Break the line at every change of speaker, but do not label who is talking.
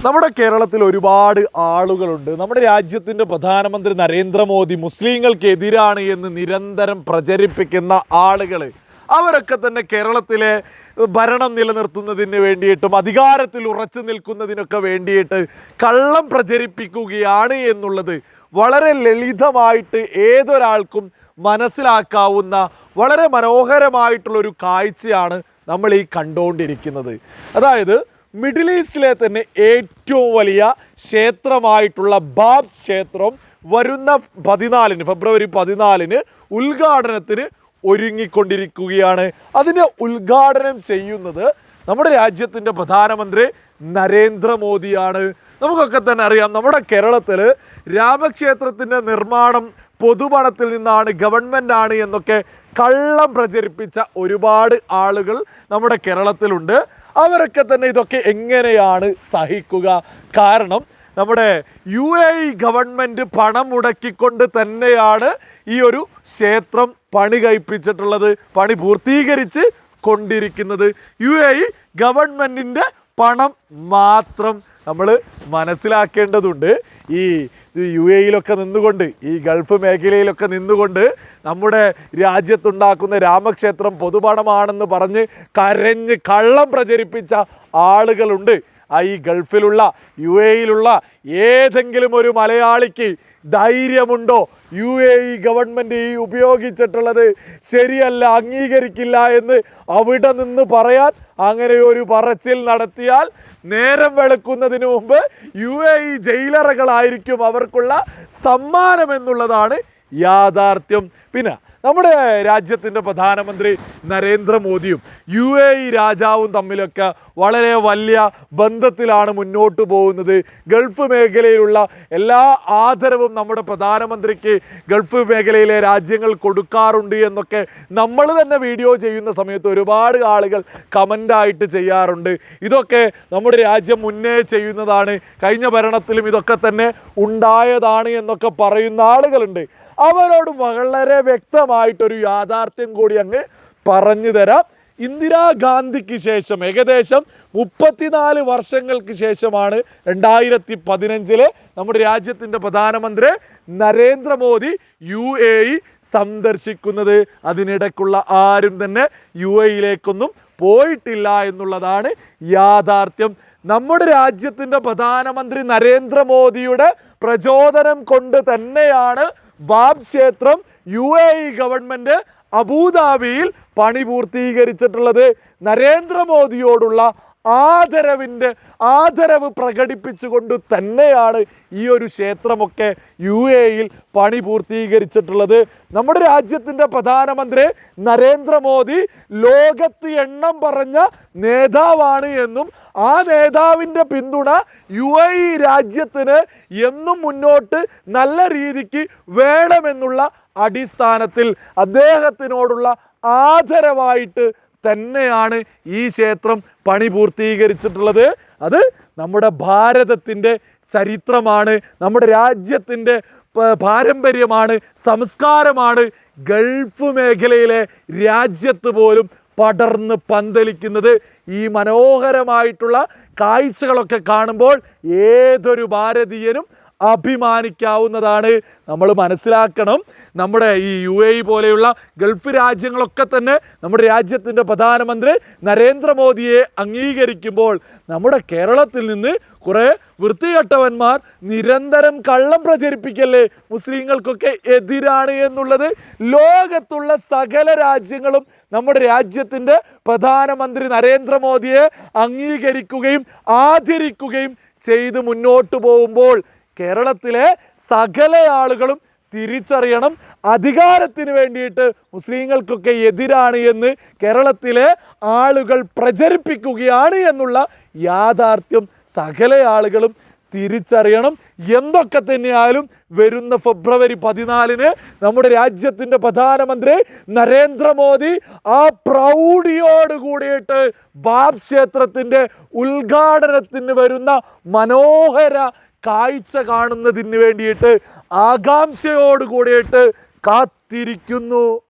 നമ്മുടെ കേരളത്തിൽ ഒരുപാട് ആളുകളുണ്ട്. നമ്മുടെ രാജ്യത്തിന്റെ പ്രധാനമന്ത്രി നരേന്ദ്രമോദി മുസ്ലിങ്ങൾക്കെതിരാണ് എന്ന് നിരന്തരം പ്രചരിപ്പിക്കുന്ന ആളുകൾ അവരൊക്കെ തന്നെ കേരളത്തിലെ ഭരണം നിലനിർത്തുന്നതിന് വേണ്ടിയിട്ടും അധികാരത്തിൽ ഉറച്ചു നിൽക്കുന്നതിനൊക്കെ വേണ്ടിയിട്ട് കള്ളം പ്രചരിപ്പിക്കുകയാണ് എന്നുള്ളത് വളരെ ലളിതമായിട്ട് ഏതൊരാൾക്കും മനസ്സിലാക്കാവുന്ന വളരെ മനോഹരമായിട്ടുള്ളൊരു കാഴ്ചയാണ് നമ്മൾ ഈ കണ്ടുകൊണ്ടിരിക്കുന്നത് അതായത് മിഡിൽ ഈസ്റ്റിലെ തന്നെ ഏറ്റവും വലിയ ക്ഷേത്രമായിട്ടുള്ള ബാബ്സ് ക്ഷേത്രം വരുന്ന പതിനാലിന് ഫെബ്രുവരി പതിനാലിന് ഉദ്ഘാടനത്തിന് ഒരുങ്ങിക്കൊണ്ടിരിക്കുകയാണ്. അതിന്റെ ഉദ്ഘാടനം ചെയ്യുന്നത് നമ്മുടെ രാജ്യത്തിന്റെ പ്രധാനമന്ത്രി നരേന്ദ്രമോദിയാണ്. നമുക്കൊക്കെ തന്നെ അറിയാം നമ്മുടെ കേരളത്തിൽ രാമക്ഷേത്രത്തിന്റെ നിർമ്മാണം പൊതുപണത്തിൽ നിന്നാണ് ഗവൺമെന്റ് ആണ് എന്നൊക്കെ കള്ളം പ്രചരിപ്പിച്ച ഒരുപാട് ആളുകൾ നമ്മുടെ കേരളത്തിലുണ്ട്. അവരൊക്കെ തന്നെ ഇതൊക്കെ എങ്ങനെയാണ് സഹിക്കുക? കാരണം നമ്മുടെ യു എ ഇ ഗവൺമെന്റ് പണം മുടക്കിക്കൊണ്ട് തന്നെയാണ് ഈ ഒരു ക്ഷേത്രം പണി കഴിപ്പിച്ചിട്ടുള്ളത് പണി പൂർത്തീകരിച്ച് കൊണ്ടിരിക്കുന്നത്. യു എ ഇ ഗവൺമെന്റിന്റെ പണം മാത്രം നമ്മൾ മനസ്സിലാക്കേണ്ടതുണ്ട്. ഈ യു എയിലൊക്കെ നിന്നുകൊണ്ട് ഈ ഗൾഫ് മേഖലയിലൊക്കെ നിന്നുകൊണ്ട് നമ്മുടെ രാജ്യത്തുണ്ടാക്കുന്ന രാമക്ഷേത്രം പൊതുപണമാണെന്ന് പറഞ്ഞ് കരഞ്ഞ് കള്ളം പ്രചരിപ്പിച്ച ആളുകളുണ്ട്. ആ ഈ ഗൾഫിലുള്ള യു എയിലുള്ള ഏതെങ്കിലും ഒരു മലയാളിക്ക് ധൈര്യമുണ്ടോ? യു എ ഇ ഗവൺമെന്റ് ഈ ഉപയോഗിച്ചിട്ടുള്ളത് ശരിയല്ല അംഗീകരിക്കില്ല എന്ന് അവിടെ നിന്ന് പറയാൻ അങ്ങനെ ഒരു പറച്ചിൽ നടത്തിയാൽ നേരം വെളുക്കുന്നതിന് മുമ്പ് യു എ ഇ ജയിലറകളായിരിക്കും അവർക്കുള്ള സമ്മാനം എന്നുള്ളതാണ് യാഥാർത്ഥ്യം. പിന്നെ നമ്മുടെ രാജ്യത്തിന്റെ പ്രധാനമന്ത്രി നരേന്ദ്രമോദിയും യു എ ഇ രാജാവും തമ്മിലൊക്കെ വളരെ വലിയ ബന്ധത്തിലാണ് മുന്നോട്ട് പോകുന്നത്. ഗൾഫ് മേഖലയിലുള്ള എല്ലാ ആദരവും നമ്മുടെ പ്രധാനമന്ത്രിക്ക് ഗൾഫ് മേഖലയിലെ രാജ്യങ്ങൾ കൊടുക്കാറുണ്ട് എന്നൊക്കെ നമ്മൾ തന്നെ വീഡിയോ ചെയ്യുന്ന സമയത്ത് ഒരുപാട് ആളുകൾ കമന്റായിട്ട് ചെയ്യാറുണ്ട്. ഇതൊക്കെ നമ്മുടെ രാജ്യം മുന്നേ ചെയ്യുന്നതാണ്. കഴിഞ്ഞ ഭരണത്തിലും ഇതൊക്കെ തന്നെ ഉണ്ടായതാണ് എന്നൊക്കെ പറയുന്ന ആളുകളുണ്ട്. അവരോട് വളരെ വ്യക്തമായിട്ടൊരു യാഥാർത്ഥ്യം കൂടി അങ്ങ് പറഞ്ഞു തരാം. ഇന്ദിരാഗാന്ധിക്ക് ശേഷം ഏകദേശം മുപ്പത്തിനാല് വർഷങ്ങൾക്ക് ശേഷമാണ് രണ്ടായിരത്തി പതിനഞ്ചിലെ നമ്മുടെ രാജ്യത്തിന്റെ പ്രധാനമന്ത്രി നരേന്ദ്രമോദി യു എ ഇ സന്ദർശിക്കുന്നത്. അതിനിടയ്ക്കുള്ള ആരും തന്നെ യു എയിലേക്കൊന്നും പോയിട്ടില്ല എന്നുള്ളതാണ് യാഥാർത്ഥ്യം. നമ്മുടെ രാജ്യത്തിന്റെ പ്രധാനമന്ത്രി നരേന്ദ്രമോദിയുടെ പ്രചോദനം കൊണ്ട് തന്നെയാണ് ബാബ് ക്ഷേത്രം യു എ ഇ ഗവൺമെന്റ് അബുദാബിയിൽ പണി പൂർത്തീകരിച്ചിട്ടുള്ളത്. നരേന്ദ്രമോദിയോടുള്ള ആദരവിന്റെ ആദരവ് പ്രകടിപ്പിച്ചുകൊണ്ട് തന്നെയാണ് ഈ ഒരു ക്ഷേത്രമൊക്കെ യു എയിൽ പണി പൂർത്തീകരിച്ചിട്ടുള്ളത്. നമ്മുടെ രാജ്യത്തിന്റെ പ്രധാനമന്ത്രി നരേന്ദ്രമോദി ലോകത്ത് എണ്ണം പറഞ്ഞ നേതാവാണ് എന്നും ആ നേതാവിന്റെ പിന്തുണ യു എ ഇ രാജ്യത്തിന് എന്നും മുന്നോട്ട് നല്ല രീതിക്ക് വേണമെന്നുള്ള അടിസ്ഥാനത്തിൽ അദ്ദേഹത്തിനോടുള്ള ആദരവായിട്ട് തന്നെയാണ് ഈ ക്ഷേത്രം പണി പൂർത്തീകരിച്ചിട്ടുള്ളത്. അത് നമ്മുടെ ഭാരതത്തിന്റെ ചരിത്രമാണ് നമ്മുടെ രാജ്യത്തിന്റെ പാരമ്പര്യമാണ് സംസ്കാരമാണ് ഗൾഫ് മേഖലയിലെ രാജ്യത്ത് പോലും പടർന്ന് പന്തലിക്കുന്നത് ഈ മനോഹരമായിട്ടുള്ള കാഴ്ചകളൊക്കെ കാണുമ്പോൾ ഏതൊരു ഭാരതീയനും അഭിമാനിക്കാവുന്നതാണ്. നമ്മൾ മനസ്സിലാക്കണം നമ്മുടെ ഈ യു എ പോലെയുള്ള ഗൾഫ് രാജ്യങ്ങളൊക്കെ തന്നെ നമ്മുടെ രാജ്യത്തിന്റെ പ്രധാനമന്ത്രി നരേന്ദ്രമോദിയെ അംഗീകരിക്കുമ്പോൾ നമ്മുടെ കേരളത്തിൽ നിന്ന് കുറേ വൃത്തികെട്ടവന്മാർ നിരന്തരം കള്ളം പ്രചരിപ്പിക്കല്ലേ? മുസ്ലിങ്ങൾക്കൊക്കെ എതിരാണ് എന്നുള്ളത് ലോകത്തുള്ള സകല രാജ്യങ്ങളും നമ്മുടെ രാജ്യത്തിന്റെ പ്രധാനമന്ത്രി നരേന്ദ്രമോദിയെ അംഗീകരിക്കുകയും ആദരിക്കുകയും ചെയ്ത് മുന്നോട്ട് പോകുമ്പോൾ കേരളത്തിലെ സകല ആളുകളും തിരിച്ചറിയണം. അധികാരത്തിന് വേണ്ടിയിട്ട് മുസ്ലിങ്ങൾക്കൊക്കെ എതിരാണ് എന്ന് കേരളത്തിലെ ആളുകൾ പ്രചരിപ്പിക്കുകയാണ് എന്നുള്ള യാഥാർത്ഥ്യം സകല ആളുകളും തിരിച്ചറിയണം. എന്തൊക്കെ തന്നെയായാലും വരുന്ന ഫെബ്രുവരി പതിനാലിന് നമ്മുടെ രാജ്യത്തിന്റെ പ്രധാനമന്ത്രി നരേന്ദ്രമോദി ആ പ്രൗഢിയോട് കൂടിയിട്ട് ബാബ് ക്ഷേത്രത്തിന്റെ ഉദ്ഘാടനത്തിന് വരുന്ന മനോഹര കാഴ്ച കാണുന്നതിന് വേണ്ടിയിട്ട് ആകാംക്ഷയോട് കൂടിയിട്ട് കാത്തിരിക്കുന്നു.